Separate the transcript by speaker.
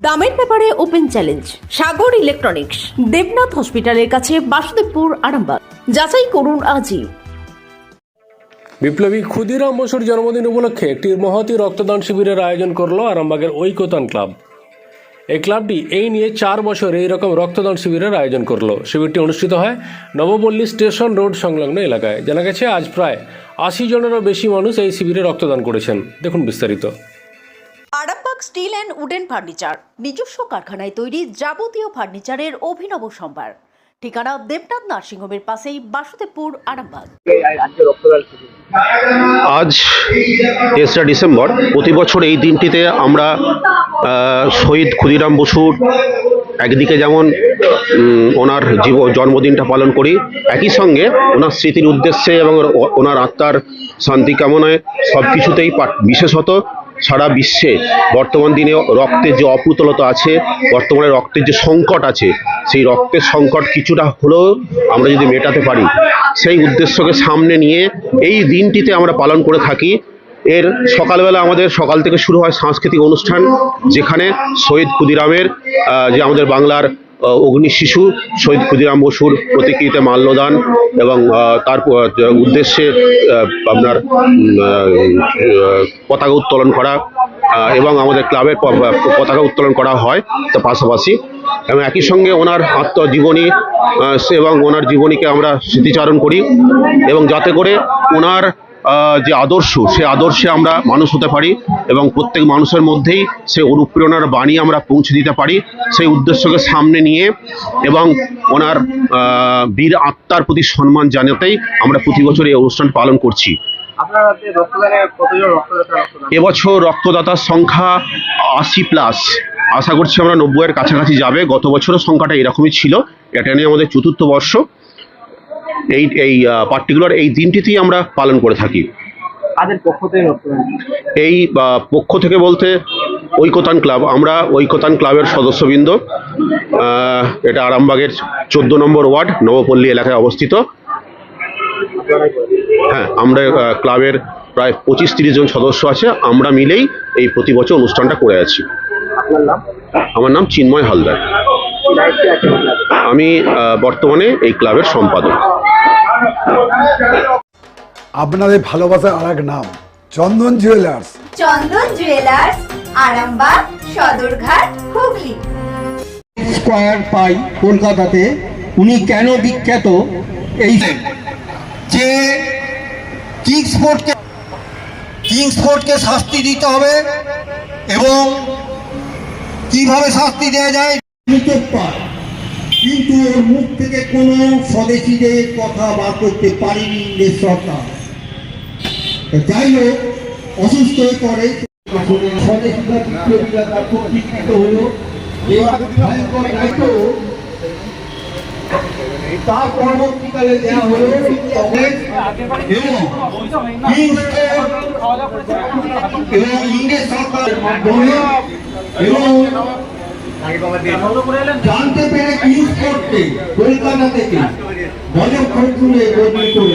Speaker 1: দামের ব্যাপারে open challenge, Sagar electronics, Debnath হসপিটালের কাছে বাসুদেবপুর আরামবাগ। যাচাই করুন আজই।
Speaker 2: বিপ্লবী ক্ষুদিরাম বসুর জন্মদিন উপলক্ষে একটি মহতি রক্তদান শিবিরের আয়োজন করল আরামবাগের ঐকতান ক্লাব। এই ক্লাবটি এই নিয়ে চার বছর এই রকম রক্তদান শিবিরের আয়োজন করল। শিবিরটি অনুষ্ঠিত হয় নবপল্লী স্টেশন রোড সংলগ্ন এলাকায়। জানা গেছে, আজ প্রায় আশি জনেরও বেশি মানুষ এই শিবিরে রক্তদান করেছেন। দেখুন বিস্তারিত।
Speaker 1: স্টিল অ্যান্ড উডেন ফার্নিচার, নিজস্ব কারখানায় তৈরি যাবতীয় ফার্নিচারের অভিনব সম্ভার। ঠিকানা দেবনাথ নার্সিংহোমের পাশেই বাসুদেবপুর, আরামবাগ।
Speaker 3: আজ তেসরা ডিসেম্বর, প্রতি বছর এই দিনটিতে আমরা শহীদ ক্ষুদিরাম বসুর একদিকে যেমন ওনার জীব, জন্মদিনটা পালন করি, একই সঙ্গে ওনার স্মৃতির উদ্দেশ্যে এবং ওনার আত্মার শান্তি কামনায় সব কিছুতেই বিশেষত সারা বিশ্বে বর্তমান দিনে রক্তের যে অপুতলতা আছে, বর্তমানে রক্তের যে সংকট আছে, সেই রক্তের সংকট কিছুটা হলেও আমরা যদি মেটাতে পারি, সেই উদ্দেশ্যকে সামনে নিয়ে এই দিনটিতে আমরা পালন করে থাকি। এর সকালবেলা আমাদের সকাল থেকে শুরু হয় সাংস্কৃতিক অনুষ্ঠান, যেখানে শহীদ ক্ষুদিরামের যে আমাদের বাংলার অগ্নি শিশু, শহীদ ক্ষুদিরাম বসুর প্রতিকৃতিতে মাল্যদান এবং তার উদ্দেশ্যে আপনার পতাকা উত্তোলন করা এবং আমাদের ক্লাবের পতাকা উত্তোলন করা হয় তার পাশাপাশি। এবং একই সঙ্গে ওনার আত্মজীবনী এবং ওনার জীবনীকে আমরা স্মৃতিচারণ করি এবং যাতে করে ওনার যে আদর্শ সে আদর্শে আমরা মানুষ হতে পারি এবং প্রত্যেক মানুষের মধ্যেই সে অনুপ্রেরণার বাণী আমরা পৌঁছে দিতে পারি। সেই উদ্দেশ্যকে সামনে নিয়ে এবং ওনার বীর আত্মার প্রতি সম্মান জানাতেই আমরা প্রতি বছর এই অনুষ্ঠান পালন করছি। এবছর রক্তদাতার সংখ্যা আশি প্লাস। আশা করছি আমরা নব্বইয়ের কাছাকাছি যাবে। গত বছরের সংখ্যাটা এরকমই ছিল। এটা নিয়ে আমাদের চতুর্থ বর্ষ। এই এই পার্টিকুলার এই দিনটিতেই আমরা পালন করে থাকি। এই পক্ষ থেকে বলতে ঐকতান ক্লাব। আমরা ঐকতান ক্লাবের সদস্যবৃন্দ আহ, এটা আরামবাগের চোদ্দ নম্বর ওয়ার্ড নবপল্লী এলাকায় অবস্থিত। হ্যাঁ আমরা ক্লাবের প্রায় পঁচিশ তিরিশ জন সদস্য আছে। আমরা মিলেই এই প্রতি বছর অনুষ্ঠানটা করে আছি। আমার নাম চিন্ময় হালদার। আমি আহ, বর্তমানে এই ক্লাবের সম্পাদক।
Speaker 4: আপনাদের ভালোবাসার আর এক নাম Chandan jewellers.
Speaker 5: Chandan jewellers Arambagh Sadarghat Hooghly.
Speaker 6: Square পাই কলকাতাতে উনি কেন বিখ্যাত এই যে কিংসফোর্ডকে কিংসফোর্ডকে শাস্তি দিতে হবে এবং কীভাবে শাস্তি দেওয়া যায় কিন্তু ওর মুখ থেকে কোনো স্বদেশীদের কথা বার করতে পারেনি ইংরেজ সরকার। যাই হোক, অসুস্থ হয়ে পড়ে। তার পরবর্তীকালে দেওয়া হলো এবং ইংরেজ সরকারের মাধ্যমে এবং জানতে পেরে ইউজ করতে কলকাতা থেকে। গজব তুলে বদলি করে